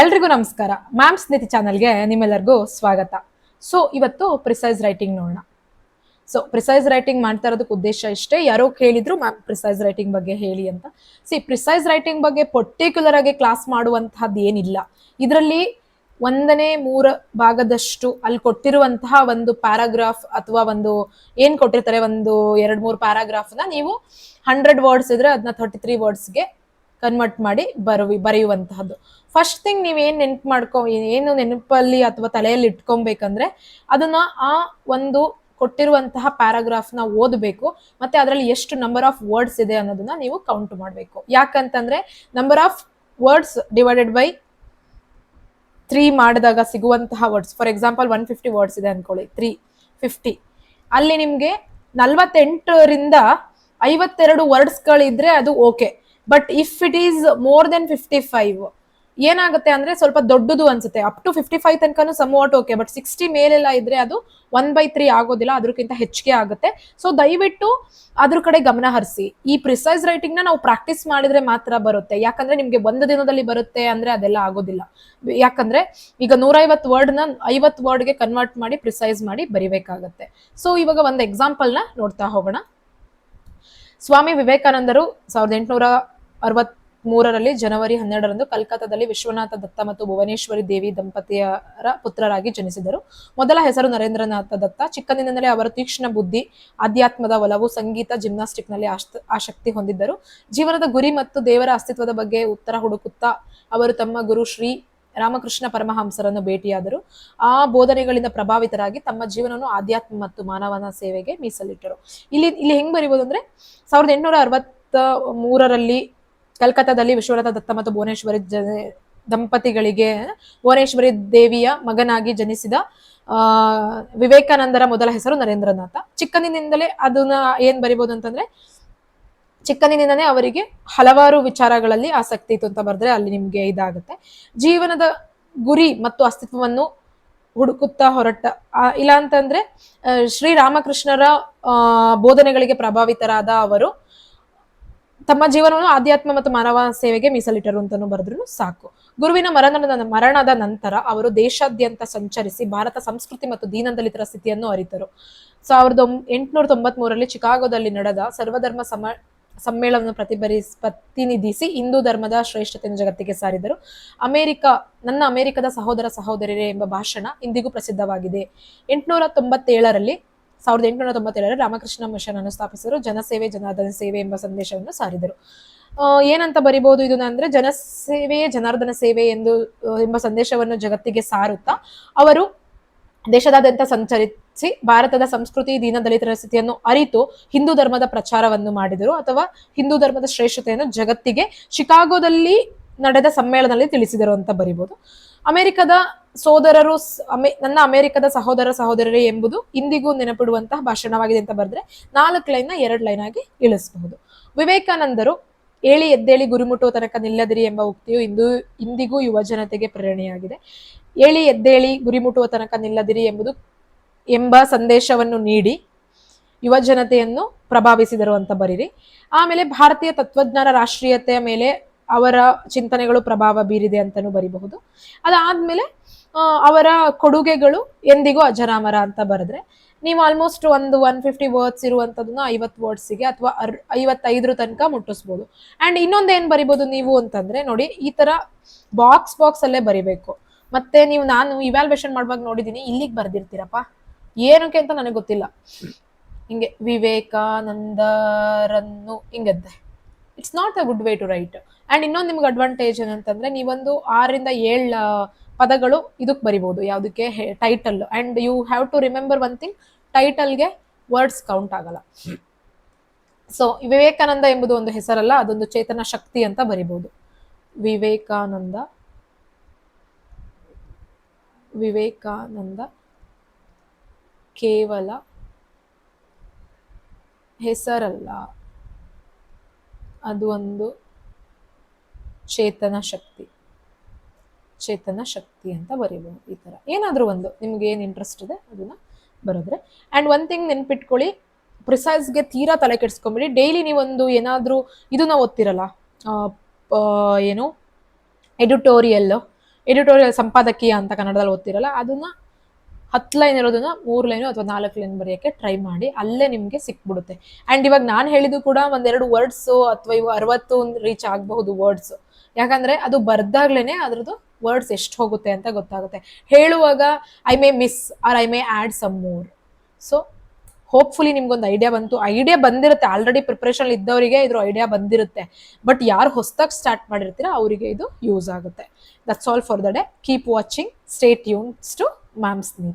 ಎಲ್ರಿಗೂ ನಮಸ್ಕಾರ. ಮ್ಯಾಮ್ ಸ್ನಿತಿ ಚಾನಲ್ಗೆ ನಿಮ್ಮೆಲ್ಲರಿಗೂ ಸ್ವಾಗತ. ಸೊ ಇವತ್ತು ಪ್ರಿಸೈಸ್ ರೈಟಿಂಗ್ ನೋಡೋಣ. ಸೊ ಪ್ರಿಸೈಸ್ ರೈಟಿಂಗ್ ಮಾಡ್ತಾ ಇರೋದಕ್ಕೆ ಉದ್ದೇಶ ಇಷ್ಟೇ. ಯಾರೋ ಕೇಳಿದ್ರು ಮ್ಯಾಮ್ ಪ್ರಿಸೈಸ್ ರೈಟಿಂಗ್ ಬಗ್ಗೆ ಹೇಳಿ ಅಂತ. ಸಿ ಪ್ರಿಸೈಸ್ ರೈಟಿಂಗ್ ಬಗ್ಗೆ ಪರ್ಟಿಕ್ಯುಲರ್ ಆಗಿ ಕ್ಲಾಸ್ ಮಾಡುವಂತಹದ್ದು ಏನಿಲ್ಲ. ಇದರಲ್ಲಿ ಒಂದನೇ ಮೂರ ಭಾಗದಷ್ಟು ಅಲ್ಲಿ ಕೊಟ್ಟಿರುವಂತಹ ಒಂದು ಪ್ಯಾರಾಗ್ರಾಫ್ ಅಥವಾ ಒಂದು ಏನ್ ಕೊಟ್ಟಿರ್ತಾರೆ? ಒಂದು ಎರಡ್ ಮೂರು ಪ್ಯಾರಾಗ್ರಾಫ್ನ ನೀವು ಹಂಡ್ರೆಡ್ ವರ್ಡ್ಸ್ ಇದ್ರೆ ಅದನ್ನ ಥರ್ಟಿ ತ್ರೀ ವರ್ಡ್ಸ್ಗೆ ಕನ್ವರ್ಟ್ ಮಾಡಿ ಬರವಿ, ಬರೆಯುವಂತಹದ್ದು. ಫಸ್ಟ್ ಥಿಂಗ್ ನೀವು ಏನ್ ನೆನ್ಪು ಮಾಡ್ಕೊ, ಏನು ನೆನಪಲ್ಲಿ ಅಥವಾ ತಲೆಯಲ್ಲಿ ಇಟ್ಕೊಬೇಕಂದ್ರೆ ಅದನ್ನ ಆ ಒಂದು ಕೊಟ್ಟಿರುವಂತಹ ನ ಓದಬೇಕು, ಮತ್ತೆ ಅದರಲ್ಲಿ ಎಷ್ಟು ನಂಬರ್ ಆಫ್ ವರ್ಡ್ಸ್ ಇದೆ ಅನ್ನೋದನ್ನ ನೀವು ಕೌಂಟ್ ಮಾಡಬೇಕು. ಯಾಕಂತಂದ್ರೆ number of words divided by three ಮಾಡಿದಾಗ ಸಿಗುವಂತಹ words for example one fifty words ಇದೆ ಅನ್ಕೊಳ್ಳಿ ತ್ರೀ ಫಿಫ್ಟಿ ಅಲ್ಲಿ ನಿಮ್ಗೆ ನಲ್ವತ್ತೆಂಟರಿಂದ ಐವತ್ತೆರಡು ವರ್ಡ್ಸ್ಗಳಿದ್ರೆ ಅದು okay but if it is more than fifty five ಏನಾಗುತ್ತೆ ಅಂದ್ರೆ ಸ್ವಲ್ಪ ದೊಡ್ಡದು ಅನ್ಸುತ್ತೆ. ಅಪ್ ಟು ಫಿಫ್ಟಿ ಫೈವ್ ತನಕನೂ ಸಮವಾಟ್ ಓಕೆ ಬಟ್ ಸಿಕ್ಸ್ಟಿ ಮೇಲೆಲ್ಲ ಇದ್ರೆ ಅದು ಒನ್ ಬೈ ತ್ರೀ ಆಗೋದಿಲ್ಲ ಅದಕ್ಕಿಂತ ಹೆಚ್ಚಿಗೆ ಆಗುತ್ತೆ. ಸೊ ದಯವಿಟ್ಟು ಅದ್ರ ಕಡೆ ಗಮನ ಹರಿಸಿ. ಈ ಪ್ರಿಸೈಸ್ ರೈಟಿಂಗ್ನ ನಾವು ಪ್ರಾಕ್ಟೀಸ್ ಮಾಡಿದ್ರೆ ಮಾತ್ರ ಬರುತ್ತೆ. ಯಾಕಂದ್ರೆ ನಿಮ್ಗೆ ಒಂದು ದಿನದಲ್ಲಿ ಬರುತ್ತೆ ಅಂದ್ರೆ ಅದೆಲ್ಲ ಆಗೋದಿಲ್ಲ. ಯಾಕಂದ್ರೆ ಈಗ ನೂರೈವತ್ತು ವರ್ಡ್ನ ಐವತ್ತು ವರ್ಡ್ಗೆ ಕನ್ವರ್ಟ್ ಮಾಡಿ ಪ್ರಿಸೈಸ್ ಮಾಡಿ ಬರಿಬೇಕಾಗತ್ತೆ. ಸೊ ಇವಾಗ ಒಂದು ನ ನೋಡ್ತಾ ಹೋಗೋಣ. ಸ್ವಾಮಿ ವಿವೇಕಾನಂದರು ಸಾವಿರದ ಎಂಟುನೂರ ಅರವತ್ ಮೂರರಲ್ಲಿ ಜನವರಿ ಹನ್ನೆರಡರಂದು ಕಲ್ಕತ್ತಾದಲ್ಲಿ ವಿಶ್ವನಾಥ ದತ್ತ ಮತ್ತು ಭುವನೇಶ್ವರಿ ದೇವಿ ದಂಪತಿಯರ ಪುತ್ರರಾಗಿ ಜನಿಸಿದರು. ಮೊದಲ ಹೆಸರು ನರೇಂದ್ರನಾಥ ದತ್ತ. ಚಿಕ್ಕಂದಿನಿಂದಲೇ ಅವರ ತೀಕ್ಷ್ಣ ಬುದ್ಧಿ, ಆಧ್ಯಾತ್ಮದ ಒಲವು, ಸಂಗೀತ ಜಿಮ್ನಾಸ್ಟಿಕ್ನಲ್ಲಿ ಆಸ್ತ- ಆಸಕ್ತಿ ಹೊಂದಿದ್ದರು. ಜೀವನದ ಗುರಿ ಮತ್ತು ದೇವರ ಅಸ್ತಿತ್ವದ ಬಗ್ಗೆ ಉತ್ತರ ಹುಡುಕುತ್ತಾ ಅವರು ತಮ್ಮ ಗುರು ಶ್ರೀ ರಾಮಕೃಷ್ಣ ಪರಮಹಂಸರನ್ನು ಭೇಟಿಯಾದರು. ಆ ಬೋಧನೆಗಳಿಂದ ಪ್ರಭಾವಿತರಾಗಿ ತಮ್ಮ ಜೀವನವನ್ನು ಆಧ್ಯಾತ್ಮ ಮತ್ತು ಮಾನವನ ಸೇವೆಗೆ ಮೀಸಲಿಟ್ಟರು. ಇಲ್ಲಿ ಇಲ್ಲಿ ಹೆಂಗ್ ಬರಿಬೋದು ಅಂದ್ರೆ, ಸಾವಿರದ ಎಂಟುನೂರ ಅರವತ್ತ ಮೂರರಲ್ಲಿ ಕಲ್ಕತ್ತಾದಲ್ಲಿ ವಿಶ್ವನಾಥ ದತ್ತ ಮತ್ತು ಭುವನೇಶ್ವರಿ ದಂಪತಿಗಳಿಗೆ ಭುವನೇಶ್ವರಿ ದೇವಿಯ ಮಗನಾಗಿ ಜನಿಸಿದ, ಆ, ವಿವೇಕಾನಂದರ ಮೊದಲ ಹೆಸರು ನರೇಂದ್ರನಾಥ. ಚಿಕ್ಕಂದಿನಿಂದಲೇ ಅದನ್ನ ಏನ್ ಬರಿಬಹುದು ಅಂತಂದ್ರೆ ಚಿಕ್ಕನಿನಿಂದನೇ ಅವರಿಗೆ ಹಲವಾರು ವಿಚಾರಗಳಲ್ಲಿ ಆಸಕ್ತಿ ಇತ್ತು ಅಂತ ಬರೆದ್ರೆ ಅಲ್ಲಿ ನಿಮ್ಗೆ ಇದಾಗುತ್ತೆ. ಜೀವನದ ಗುರಿ ಮತ್ತು ಅಸ್ತಿತ್ವವನ್ನು ಹುಡುಕುತ್ತಾ ಹೊರಟ ಇಲ್ಲ ಅಂತಂದ್ರೆ ಶ್ರೀರಾಮಕೃಷ್ಣರ ಬೋಧನೆಗಳಿಗೆ ಪ್ರಭಾವಿತರಾದ ಅವರು ತಮ್ಮ ಜೀವನವನ್ನು ಆಧ್ಯಾತ್ಮ ಮತ್ತು ಮಾನವ ಸೇವೆಗೆ ಮೀಸಲಿಟ್ಟರು ಅಂತಾನು ಬರೆದ್ರು ಸಾಕು. ಗುರುವಿನ ಮರಣದ ಮರಣದ ನಂತರ ಅವರು ದೇಶಾದ್ಯಂತ ಸಂಚರಿಸಿ ಭಾರತ ಸಂಸ್ಕೃತಿ ಮತ್ತು ದೀನದಲಿತರ ಸ್ಥಿತಿಯನ್ನು ಅರಿತರು. ಸಾವಿರದ ಎಂಟುನೂರ ತೊಂಬತ್ ಮೂರರಲ್ಲಿ ಚಿಕಾಗೋದಲ್ಲಿ ನಡೆದ ಸರ್ವಧರ್ಮ ಸಮ, ಸಮ್ಮೇಳನವನ್ನು ಪ್ರತಿಭರಿ, ಪ್ರತಿನಿಧಿಸಿ ಹಿಂದೂ ಧರ್ಮದ ಶ್ರೇಷ್ಠತೆಯನ್ನು ಜಗತ್ತಿಗೆ ಸಾರಿದರು. ಅಮೆರಿಕ, ನನ್ನ ಅಮೆರಿಕದ ಸಹೋದರ ಸಹೋದರಿಯರೇ ಎಂಬ ಭಾಷಣ ಇಂದಿಗೂ ಪ್ರಸಿದ್ಧವಾಗಿದೆ. ಎಂಟುನೂರ ತೊಂಬತ್ತೇಳರಲ್ಲಿ ಸಾವಿರದ ಎಂಟುನೂರ ತೊಂಬತ್ತೇಳರಲ್ಲಿ ರಾಮಕೃಷ್ಣ ಮಿಷನ್ ಅನ್ನು ಸ್ಥಾಪಿಸಿದರು. ಜನಸೇವೆ, ಜನಾರ್ದನ ಸೇವೆ ಎಂಬ ಸಂದೇಶವನ್ನು ಸಾರಿದರು. ಏನಂತ ಬರಿಬಹುದು ಇದನ್ನ ಅಂದ್ರೆ, ಜನಸೇವೆಯೇ ಜನಾರ್ದನ ಸೇವೆ ಎಂದು ಎಂಬ ಸಂದೇಶವನ್ನು ಜಗತ್ತಿಗೆ ಸಾರುತ್ತಾ, ಅವರು ದೇಶದಾದ್ಯಂತ ಸಂಚರಿಸಿ ಭಾರತದ ಸಂಸ್ಕೃತಿ ದೀನದಲಿತರ ಸ್ಥಿತಿಯನ್ನು ಅರಿತು ಹಿಂದೂ ಧರ್ಮದ ಪ್ರಚಾರವನ್ನು ಮಾಡಿದರು ಅಥವಾ ಹಿಂದೂ ಧರ್ಮದ ಶ್ರೇಷ್ಠತೆಯನ್ನು ಜಗತ್ತಿಗೆ ಶಿಕಾಗೋದಲ್ಲಿ ನಡೆದ ಸಮ್ಮೇಳನದಲ್ಲಿ ತಿಳಿಸಿದರು ಅಂತ ಬರಿಬೋದು. ಅಮೆರಿಕದ ಸೋದರರು ನನ್ನ ಅಮೆರಿಕದ ಸಹೋದರ ಸಹೋದರರೇ ಎಂಬುದು ಇಂದಿಗೂ ನೆನಪಿಡುವಂತಹ ಭಾಷಣವಾಗಿದೆ ಅಂತ ಬರೆದ್ರೆ ನಾಲ್ಕು ಲೈನ್ ಎರಡು ಲೈನ್ ಆಗಿ ಇಳಿಸಬಹುದು. ವಿವೇಕಾನಂದರು, ಏಳಿ ಎದ್ದೇಳಿ ಗುರಿ ಮುಟ್ಟುವ ತನಕ ನಿಲ್ಲದಿರಿ ಎಂಬ ಉಕ್ತಿಯು ಇಂದು, ಇಂದಿಗೂ ಯುವ ಜನತೆಗೆ ಪ್ರೇರಣೆಯಾಗಿದೆ. ಏಳಿ ಎದ್ದೇಳಿ ಗುರಿ ಮುಟ್ಟುವ ತನಕ ನಿಲ್ಲದಿರಿ ಎಂಬುದು, ಎಂಬ ಸಂದೇಶವನ್ನು ನೀಡಿ ಯುವ ಜನತೆಯನ್ನು ಪ್ರಭಾವಿಸಿದರು ಅಂತ ಬರೀರಿ. ಆಮೇಲೆ ಭಾರತೀಯ ತತ್ವಜ್ಞಾನ ರಾಷ್ಟ್ರೀಯತೆಯ ಮೇಲೆ ಅವರ ಚಿಂತನೆಗಳು ಪ್ರಭಾವ ಬೀರಿದೆ ಅಂತಾನು ಬರಿಬಹುದು. ಅದಾದ್ಮೇಲೆ ಅವರ ಕೊಡುಗೆಗಳು ಎಂದಿಗೂ ಅಜರಾಮರ ಅಂತ ಬರೆದ್ರೆ, ನೀವು ಆಲ್ಮೋಸ್ಟ್ ಒಂದು ಒನ್ ಫಿಫ್ಟಿ ವರ್ಡ್ಸ್ ಇರುವಂತದನ್ನ ಐವತ್ತು ವರ್ಡ್ಸಿಗೆ ಅಥವಾ ಅರ್, ಐವತ್ತೈದರ ತನಕ ಮುಟ್ಟಿಸ್ಬೋದು. ಅಂಡ್ ಇನ್ನೊಂದು ಏನ್ ಬರಿಬೋದು ನೀವು ಅಂತಂದ್ರೆ, ನೋಡಿ, ಈ ತರ ಬಾಕ್ಸ್ ಬಾಕ್ಸ್ ಅಲ್ಲೇ ಬರಿಬೇಕು. ಮತ್ತೆ ನೀವು, ನಾನು ಇವ್ಯಾಲ್ಯೂಯೇಷನ್ ಮಾಡುವಾಗ ನೋಡಿದೀನಿ, ಇಲ್ಲಿಗೆ ಬರ್ದಿರ್ತೀರಪ್ಪ. ಏನಕ್ಕೆ ಅಂತ ನನಗೆ ಗೊತ್ತಿಲ್ಲ. ಹಿಂಗೆ, ವಿವೇಕಾನಂದರನ್ನು ಹಿಂಗದ್ದೆ. It's not a good way to write and ಇನ್ನೊಂದು ನಿಮ್ಗೆ ಅಡ್ವಾಂಟೇಜ್ ಏನಂತಂದ್ರೆ, ನೀವೊಂದು ಆರರಿಂದ ಏಳು ಪದಗಳು ಇದಕ್ಕೆ ಬರಿಬೋದು, ಯಾವುದಕ್ಕೆ title and you have to remember one thing ಟೈಟಲ್ಗೆ words count ಆಗಲ್ಲ. ಸೊ ವಿವೇಕಾನಂದ ಎಂಬುದು ಒಂದು ಹೆಸರಲ್ಲ, ಅದೊಂದು ಚೇತನ ಶಕ್ತಿ ಅಂತ ಬರಿಬೋದು. ವಿವೇಕಾನಂದ ವಿವೇಕಾನಂದ ಕೇವಲ ಹೆಸರಲ್ಲ. ಅದು ಒಂದು ಚೇತನ ಶಕ್ತಿ. ಚೇತನ ಶಕ್ತಿ ಅಂತ ಬರೀಬಹುದು ಈ ಥರ. ಏನಾದರೂ ಒಂದು ನಿಮ್ಗೆ ಏನು ಇಂಟ್ರೆಸ್ಟ್ ಇದೆ ಅದನ್ನ ಬರೋದ್ರೆ. ಅಂಡ್ ಒನ್ ಥಿಂಗ್ ನೆನ್ಪಿಟ್ಕೊಳ್ಳಿ ಪ್ರಿಸೈಸ್ಗೆ ತೀರಾ ತಲೆ ಕೆಡಿಸ್ಕೊಂಬಿಡಿ. ಡೈಲಿ ನೀವೊಂದು ಏನಾದರೂ ಇದನ್ನ ಓದ್ತಿರಲ್ಲ ಏನು ಎಡಿಟೋರಿಯಲ್ ಎಡಿಟೋರಿಯಲ್ ಸಂಪಾದಕೀಯ ಅಂತ ಕನ್ನಡದಲ್ಲಿ ಓದ್ತಿರಲ್ಲ, ಅದನ್ನ ಹತ್ತು ಲೈನ್ ಇರೋದನ್ನ ಮೂರು ಲೈನು ಅಥವಾ ನಾಲ್ಕು ಲೈನ್ ಬರೆಯೋಕ್ಕೆ ಟ್ರೈ ಮಾಡಿ, ಅಲ್ಲೇ ನಿಮಗೆ ಸಿಕ್ಬಿಡುತ್ತೆ. ಆ್ಯಂಡ್ ಇವಾಗ ನಾನು ಹೇಳಿದ್ದು ಕೂಡ ಒಂದೆರಡು ವರ್ಡ್ಸು ಅಥವಾ ಇವು ಅರವತ್ತು ರೀಚ್ ಆಗಬಹುದು ವರ್ಡ್ಸ್ ಯಾಕಂದ್ರೆ ಅದು ಬರ್ದಾಗ್ಲೇನೆ ಅದ್ರದ್ದು ವರ್ಡ್ಸ್ ಎಷ್ಟು ಹೋಗುತ್ತೆ ಅಂತ ಗೊತ್ತಾಗುತ್ತೆ. ಹೇಳುವಾಗ I may miss or I may add some more so hopefully ನಿಮ್ಗೊಂದು ಐಡಿಯಾ ಬಂತು. ಐಡಿಯಾ ಬಂದಿರುತ್ತೆ. ಆಲ್ರೆಡಿ ಪ್ರಿಪ್ರೇಷನ್ ಇದ್ದವರಿಗೆ ಇದ್ರ ಐಡಿಯಾ ಬಂದಿರುತ್ತೆ. ಬಟ್ ಯಾರು ಹೊಸದಾಗಿ ಸ್ಟಾರ್ಟ್ ಮಾಡಿರ್ತೀರ, ಅವರಿಗೆ ಇದು ಯೂಸ್ ಆಗುತ್ತೆ. That's all for the day keep watching stay ಯೂನ್ಸ್ to ma'ams ನೀತಿ